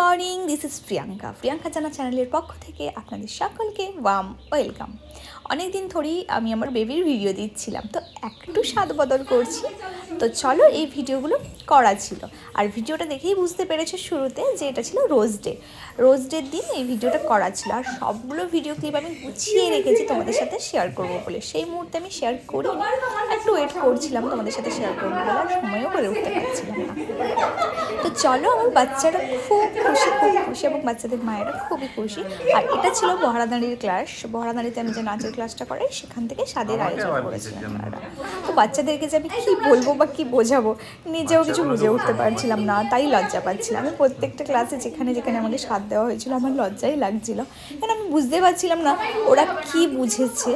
Morning this is Priyanka. Priyanka Jana চ্যানেলের পক্ষ থেকে আপনাদের সকলকে ওয়াম ওয়েলকাম অনেক দিন ধরেই আমি আমার বেবির ভিডিও দিচ্ছিলাম, তো একটু স্বাদ বদল করছি। তো চলো এই ভিডিওগুলো করা ছিল। আর ভিডিওটা দেখেই বুঝতে পেরেছ শুরুতে যে এটা ছিল রোজ ডে। রোজ ডের দিন এই ভিডিওটা করা ছিল। আর সবগুলো ভিডিও ক্লিপ আমি গুছিয়ে রেখেছি তোমাদের সাথে শেয়ার করব বলে। সেই মুহূর্তে আমি শেয়ার করিনি। একটু ওয়েট করছিলাম তোমাদের সাথে শেয়ার করব বলে আর সময়ও করে উঠতে পারছিলাম না। তো চলো আমার বাচ্চারা খুব খুশি খুব খুশি এবং বাচ্চাদের মায়েরা খুবই খুশি। আর এটা ছিল বহরাদাঁড়ির ক্লাস বহরাদাঁড়িতে আমি যে নাচের ক্লাসটা করাই সেখান থেকে স্বাদের আয়োজন করেছিলাম তো বাচ্চাদেরকে যে আমি কী বলব বা কী বোঝাবো নিজেও কিছু বুঝে উঠতে পারছিলাম না, তাই লজ্জা পাচ্ছিলাম। আমি প্রত্যেকটা ক্লাসে যেখানে যেখানে আমাকে স্বাদ দেওয়া হয়েছিল, আমার লজ্জাই লাগছিল। কারণ আমি বুঝতে পারছিলাম না ওরা কি বুঝেছে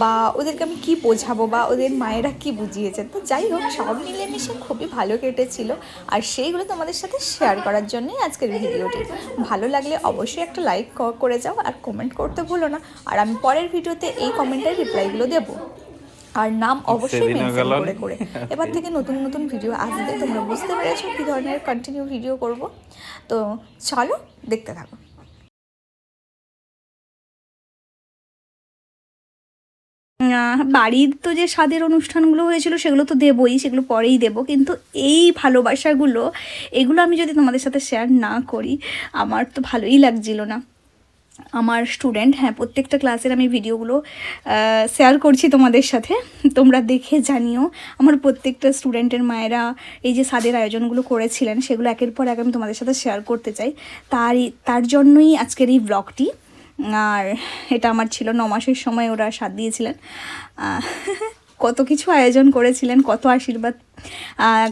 বা ওদেরকে আমি কী বোঝাবো বা ওদের মায়েরা কি বুঝিয়েছে। তো যাই হোক, সব মিলেমিশে খুবই ভালো কেটেছিল। আর সেইগুলো তোমাদের সাথে শেয়ার করার জন্যই আজকের ভিডিওটি ভালো লাগলে অবশ্যই একটা লাইক করে যাও আর কমেন্ট করতে ভুলো না। আর আমি পরের ভিডিওতে এই কমেন্টের রিপ্লাইগুলো দেবো। আর নাম অবশ্যই মেনশন করে করে। এবার থেকে নতুন নতুন ভিডিও আসবে তোমরা বুঝতে পেরেছ কী ধরনের কন্টিনিউ ভিডিও করব। তো চলো দেখতে থাকো। বাড়ির তো যে স্বাদের অনুষ্ঠানগুলো হয়েছিল সেগুলো তো দেবই সেগুলো পরেই দেব। কিন্তু এই ভালোবাসাগুলো এগুলো আমি যদি তোমাদের সাথে শেয়ার না করি আমার তো ভালোই লাগছিল না। আমার স্টুডেন্ট হ্যাঁ প্রত্যেকটা ক্লাসের আমি ভিডিওগুলো শেয়ার করছি তোমাদের সাথে। তোমরা দেখে জানিও। আমার প্রত্যেকটা স্টুডেন্টের মায়েরা এই যে স্বাদের আয়োজনগুলো করেছিলেন, সেগুলো একের পর এক আমি তোমাদের সাথে শেয়ার করতে চাই। তারই, তার জন্যই আজকের এই ব্লগটি আর এটা আমার ছিল, ন মাসের সময় ওরা সাথ দিয়েছিলেন। কত কিছু আয়োজন করেছিলেন, কত আশীর্বাদ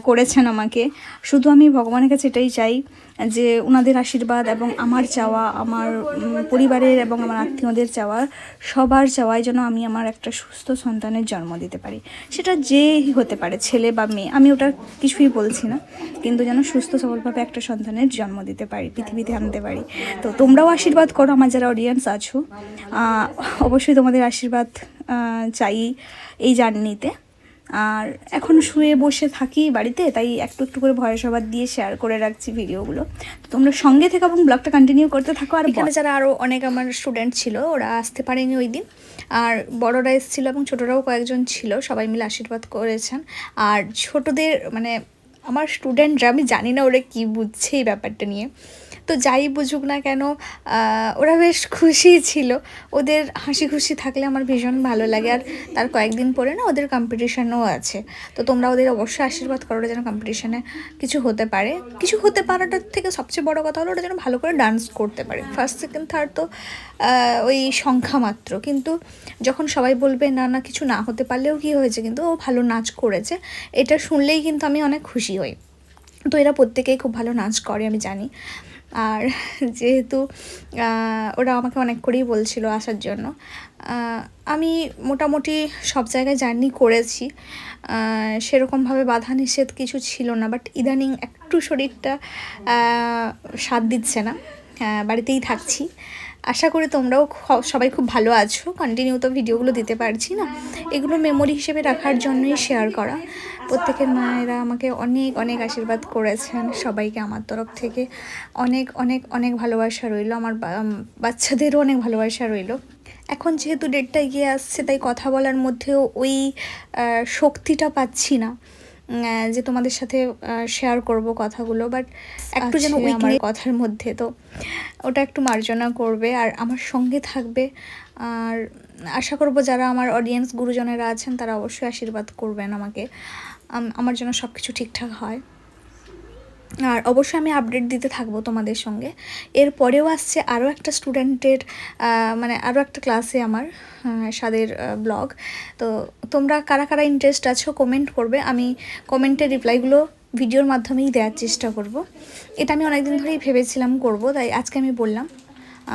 করেছেন আমাকে। শুধু আমি ভগবানের কাছে এটাই চাই যে ওনাদের আশীর্বাদ এবং আমার চাওয়া, আমার পরিবারের এবং আমার আত্মীয়দের চাওয়া, সবার চাওয়ায় যেন আমি আমার একটা সুস্থ সন্তানের জন্ম দিতে পারি। সেটা যেই হতে পারে, ছেলে বা মেয়ে, আমি ওটা কিছুই বলছি না, কিন্তু যেন সুস্থ সবলভাবে একটা সন্তানের জন্ম দিতে পারি, পৃথিবীতে আনতে পারি। তো তোমরাও আশীর্বাদ করো আমার যারা অডিয়েন্স আছো। অবশ্যই তোমাদের আশীর্বাদ চাই এই জার্নিতে আর এখন শুয়ে বসে থাকি বাড়িতে, তাই একটু একটু করে ভয়েস ওভার দিয়ে শেয়ার করে রাখছি ভিডিওগুলো তো তোমরা সঙ্গে থেকে এবং ব্লগটা কন্টিনিউ করতে থাকো আর এখানে যারা আরও অনেক আমার স্টুডেন্ট ছিল, ওরা আসতে পারেনি ওই দিন। আর বড়রা এসেছিল এবং ছোটরাও কয়েকজন ছিল, সবাই মিলে আশীর্বাদ করেছেন। আর ছোটদের মানে আমার স্টুডেন্টরা আমি জানি না ওরা কী বুঝছে এই ব্যাপারটা নিয়ে। তো যাই বুঝুক না কেন ওরা বেশ খুশি ছিল। ওদের হাসি খুশি থাকলে আমার ভীষণ ভালো লাগে। আর তার কয়েকদিন পরে না ওদের কম্পিটিশানও আছে। তো তোমরা ওদের অবশ্যই আশীর্বাদ করো ওরা যেন কম্পিটিশানে কিছু হতে পারে। কিছু হতে পারাটার থেকে সবচেয়ে বড় কথা হলো ওরা যেন ভালো করে ডান্স করতে পারে। ফার্স্ট সেকেন্ড থার্ড তো ওই সংখ্যা মাত্র। কিন্তু যখন সবাই বলবে, না না, কিছু না হতে পারলেও কি হয়েছে? কিন্তু ও ভালো নাচ করেছে। এটা শুনলেই কিন্তু আমি অনেক খুশি হই। তো এরা প্রত্যেকেই খুব ভালো নাচ করে, আমি জানি। আর যেহেতু ওরা আমাকে অনেক করেই বলছিল আসার জন্য। আমি মোটামুটি সব জায়গায় জার্নি করেছি। সেরকমভাবে বাধা নিষেধ কিছু ছিল না, বাট ইদানিং একটু শরীরটা সাথ দিচ্ছে না। বাড়িতেই থাকছি। আশা করি তোমরাও সবাই খুব ভালো আছো। কন্টিনিউ তো ভিডিওগুলো দিতে পারছি না। এগুলো মেমোরি হিসেবে রাখার জন্যই শেয়ার করা। প্রত্যেকের মায়েরা আমাকে অনেক অনেক আশীর্বাদ করেছেন সবাইকে আমার তরফ থেকে। অনেক অনেক অনেক ভালোবাসা রইল। আমার বাচ্চাদেরও অনেক ভালোবাসা রইল। এখন যেহেতু ডেটটা এগিয়ে আসছে, তাই কথা বলার মধ্যেও ওই শক্তিটা পাচ্ছি না। যে তোমাদের সাথে শেয়ার করব কথাগুলো বাট একটু যেন ওই আমার কথার মধ্যে তো ওটা একটু মার্জনা করবে। আর আমার সঙ্গে থাকবে আর আশা করব যারা আমার অডিয়েন্স গুরুজনেরা আছেন তারা অবশ্যই আশীর্বাদ করবেন আমাকে। আম- আমার জন্য সব কিছু ঠিকঠাক হয়। আর অবশ্যই আমি আপডেট দিতে থাকব তোমাদের সঙ্গে। এর পরেও আসছে আরও একটা স্টুডেন্টের মানে আরও একটা ক্লাসে আমার সাদের ব্লগ তো তোমরা কারা কারা ইন্টারেস্ট আছো কমেন্ট করবে। আমি কমেন্টের রিপ্লাইগুলো ভিডিওর মাধ্যমেই দেওয়ার চেষ্টা করব। এটা আমি অনেকদিন ধরেই ভেবেছিলাম করব, তাই আজকে আমি বললাম।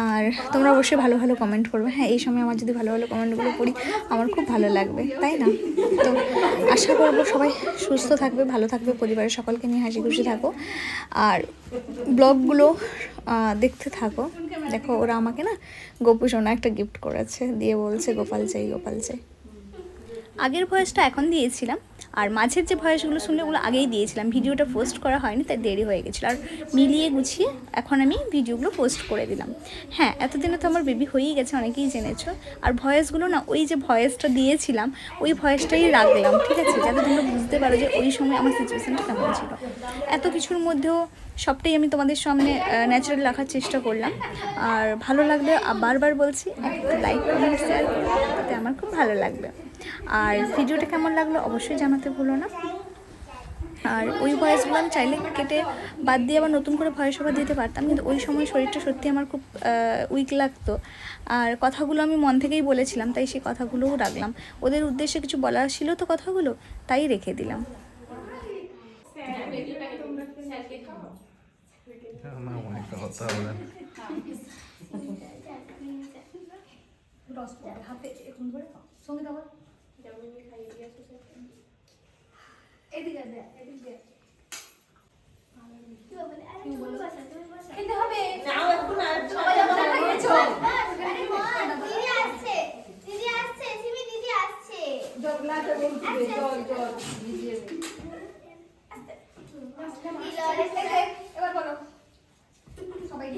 আর তোমরা অবশ্যই ভালো ভালো কমেন্ট করবে। হ্যাঁ এই সময় আমার যদি ভালো ভালো কমেন্টগুলো পড়ি, আমার খুব ভালো লাগবে, তাই না? তো আশা করব সবাই সুস্থ থাকবে, ভালো থাকবে, পরিবারের সকলকে নিয়ে হাসি খুশি থাকো। আর ব্লগগুলো দেখতে থাকো। দেখো, ওরা আমাকে না গোপু সোনা একটা গিফট করেছে, দিয়ে বলছে, গোপাল চাই গোপাল চাই। আগের ভয়েসটা এখন দিয়েছিলাম আর মাঝের যে ভয়েসগুলো শুনলে ওগুলো আগেই দিয়েছিলাম। ভিডিওটা পোস্ট করা হয়নি, তাই দেরি হয়ে গেছিল। আর মিলিয়ে গুছিয়ে এখন আমি ভিডিওগুলো পোস্ট করে দিলাম। হ্যাঁ এতদিনে তো আমার বেবি হয়েই গেছে, অনেকেই জেনেছো। আর ভয়েসগুলো না, ওই যে ভয়েসটা দিয়েছিলাম, ওই ভয়েসটাই রাখলাম, ঠিক আছে? যাতে তোমরা বুঝতে পারো যে ওই সময় আমার সিচুয়েশানটা কেমন ছিল। এত কিছুর মধ্যেও সবটাই আমি তোমাদের সামনে ন্যাচারাল রাখার চেষ্টা করলাম। আর ভালো লাগলে বারবার বলছি লাইক কমেন্ট শেয়ার তাতে আমার খুব ভালো লাগবে। আর ভিডিওটা কেমন লাগল অবশ্যই জানাতে ভুলো না আর ওই ভয়েসগুলো আমি চাইলে কেটে বাদ দিয়ে আবার নতুন করে ভয়েস ওভার দিতে পারতাম কিন্তু ওই সময় শরীরটা সত্যি আমার খুব উইক লাগতো আর কথাগুলো আমি মন থেকেই বলেছিলাম তাই সেই কথাগুলোও রাখলাম ওদের উদ্দেশ্যে কিছু বলার ছিল তো কথাগুলো তাই রেখে দিলাম না অনেকটা কথা বলেন দিদি আসছে দিদি আসছে সিমি দিদি আসছে এবার বলো সবাই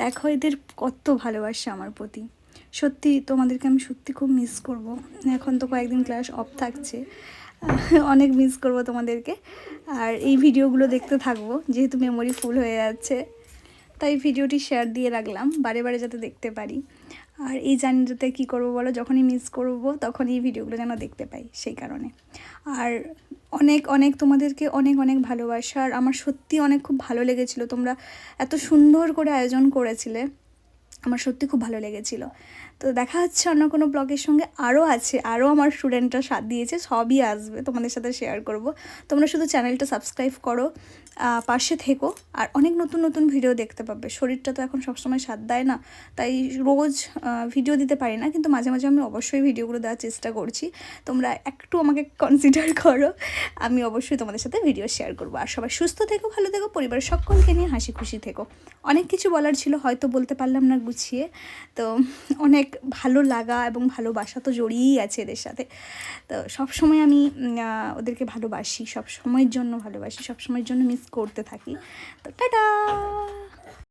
দেখো এদের কত ভালোবাসে আমার প্রতি। সত্যি, তোমাদেরকে আমি সত্যি খুব মিস করব। এখন তো কয়েকদিন ক্লাস অফ থাকছে। অনেক মিস করব তোমাদেরকে। আর এই ভিডিওগুলো দেখতে থাকব, যেহেতু মেমোরি ফুল হয়ে যাচ্ছে। তাই ভিডিওটি শেয়ার দিয়ে রাখলাম, বারে বারে যাতে দেখতে পারি। আর এই জার্নিটাতে কী করব বলো, যখনই মিস করব তখন এই ভিডিওগুলো যেন দেখতে পাই সেই কারণে। আর অনেক অনেক তোমাদেরকে অনেক অনেক ভালোবাসা। আর আমার সত্যি অনেক খুব ভালো লেগেছিলো। তোমরা এত সুন্দর করে আয়োজন করেছিলে। আমার সত্যি খুব ভালো লেগেছিল। তো দেখা হচ্ছে অন্য কোনো ব্লগের সঙ্গে। আরও আছে, আরও আমার স্টুডেন্টরা সাথ দিয়েছে, সবই আসবে, তোমাদের সাথে শেয়ার করব। তোমরা শুধু চ্যানেলটা সাবস্ক্রাইব করো পাশে থেকো, আর অনেক নতুন নতুন ভিডিও দেখতে পাবে। শরীরটা তো এখন সবসময় সাথ দেয় না, তাই রোজ ভিডিও দিতে পারি না, কিন্তু মাঝে মাঝে আমি অবশ্যই ভিডিওগুলো দেওয়ার চেষ্টা করছি। তোমরা একটু আমাকে কনসিডার করো, আমি অবশ্যই তোমাদের সাথে ভিডিও শেয়ার করব। আর সবাই সুস্থ থেকো, ভালো থেকো, পরিবারের সকলকে নিয়ে হাসি খুশি থেকো। অনেক কিছু বলার ছিল, হয়তো বলতে পারলাম না গুছিয়ে। তো অনেক ভালো লাগা এবং ভালোবাসা তো জড়িয়েই আছে এদের সাথে। তো সব সময় আমি ওদেরকে ভালোবাসি সব সময়ের জন্য ভালোবাসি সব সময়ের জন্য মিস করতে থাকি। তো টাটা!